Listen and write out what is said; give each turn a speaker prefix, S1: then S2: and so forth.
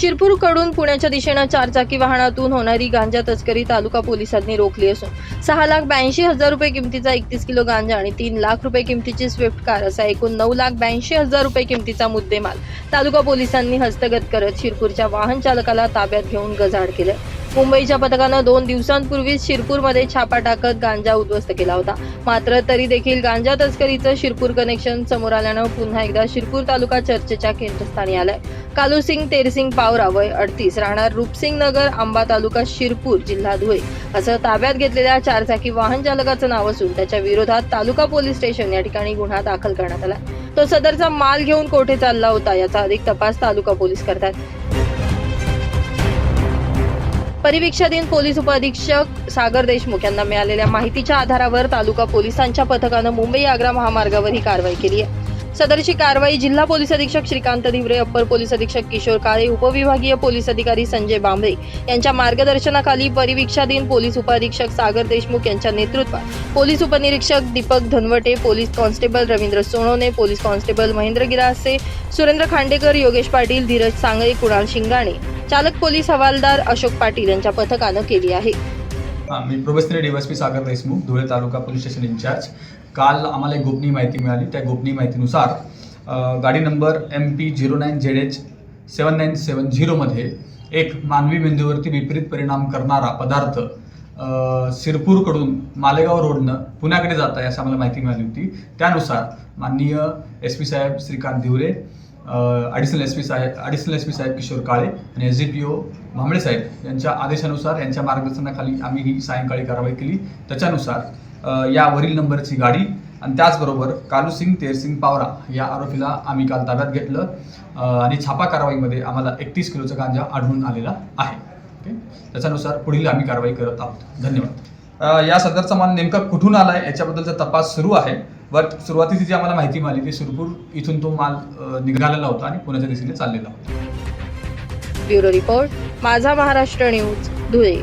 S1: शिरपूरकडून पुण्याच्या दिशेनं चारचाकी वाहनातून होणारी गांजा तस्करी तालुका पोलिसांनी रोखली असून सहा लाख ब्याऐंशी हजार रुपये किमतीचा एकतीस किलो गांजा आणि तीन लाख रुपये किमतीची स्विफ्ट कार असा एकूण नऊ लाख ब्याऐंशी हजार रुपये किमतीचा मुद्देमाल तालुका पोलिसांनी हस्तगत करत शिरपूरच्या वाहन चालकाला ताब्यात घेऊन गजाड केलं. मुंबईच्या पथकानं दोन दिवसांपूर्वीच शिरपूरमध्ये छापा टाकत गांजा उद्ध्वस्त केला होता. मात्र तरी देखील गांजा तस्करीचं शिरपूर कनेक्शन समोर आल्यानं पुन्हा एकदा शिरपूर तालुका चर्चेच्या केंद्रस्थानी आलाय. कालूसिंग तेरसिंग पावरा वय अडतीस राहणार रूपसिंग नगर आंबा तालुका शिरपूर जिल्हा धुळे असं ताब्यात घेतलेल्या चारचाकी वाहन चालकाचं नाव असून त्याच्या विरोधात तालुका पोलीस स्टेशन या ठिकाणी गुन्हा दाखल करण्यात आला तो सदरचा माल घेऊन कोठे चालला होता याचा अधिक तपास तालुका पोलीस करतात परिवीक्षाधीन पोलीस उपअधीक्षक सागर देशमुख यांना मिळालेल्या माहितीच्या आधारावर तालुका पोलिसांच्या पथकानं मुंबई आग्रा महामार्गावर ही कारवाई केली आहे. सदरची कारवाई जिल्हा पोलीस अधीक्षक श्रीकांत धिवरे अप्पर पोलीस अधीक्षक किशोर काळे उपविभागीय पोलीस अधिकारी संजय बांबळे यांच्या मार्गदर्शनाखाली परिवीक्षाधीन पोलीस उपअधीक्षक सागर देशमुख यांच्या नेतृत्वात पोलीस उपनिरीक्षक Deepak Dhanwate police constable Ravindra Sonawane police constable Mahendra Girase Surendra Khandekar Yogesh Patil Dheeraj Sangle Kunal Shingane चालक पोलीस हवालदार अशोक पाटील यांच्या पथकानं केली आहे.
S2: मी probationary DYSP Sagar Deshmukh Dhule taluka police station incharge काल आम्हाला एक गोपनीय माहिती मिळाली. त्या गोपनीय माहितीनुसार गाडी number M P zero nine Z H seven nine seven झिरोमध्ये एक मानवी मेंदूवरती विपरीत परिणाम करणारा पदार्थ सिरपूरकडून मालेगाव रोडनं पुण्याकडे जात आहे असं आम्हाला माहिती मिळाली होती. त्यानुसार माननीय एस पी साहेब Shrikant Diware additional S P साहेब ॲडिशनल एस पी साहेब किशोर काळे आणि S D P O Bhambale साहेब यांच्या आदेशानुसार यांच्या मार्गदर्शनाखाली आम्ही ही सायंकाळी कारवाई केली. त्याच्यानुसार यावरील नंबरची गाडी आणि त्याचबरोबर कालूसिंग तेरसिंग पावरा या आरोपीला आम्ही काल ताब्यात घेतलं. आणि छापा कारवाईमध्ये आम्हाला एकतीस किलोचा गांजा आढळून आलेला आहे. ओके त्याच्यानुसार पुढील आम्ही कारवाई करत आहोत. धन्यवाद. या सदरचा माल नेमका कुठून आला आहे याच्याबद्दलचा तपास सुरू आहे. वर सुरुवातीची जी आम्हाला माहिती मिळाली ती सुरपूर इथून तो माल निघालेला होता आणि पुण्याच्या दिशेने चाललेला होता.
S1: ब्युरो रिपोर्ट माझा महाराष्ट्र न्यूज धुळे.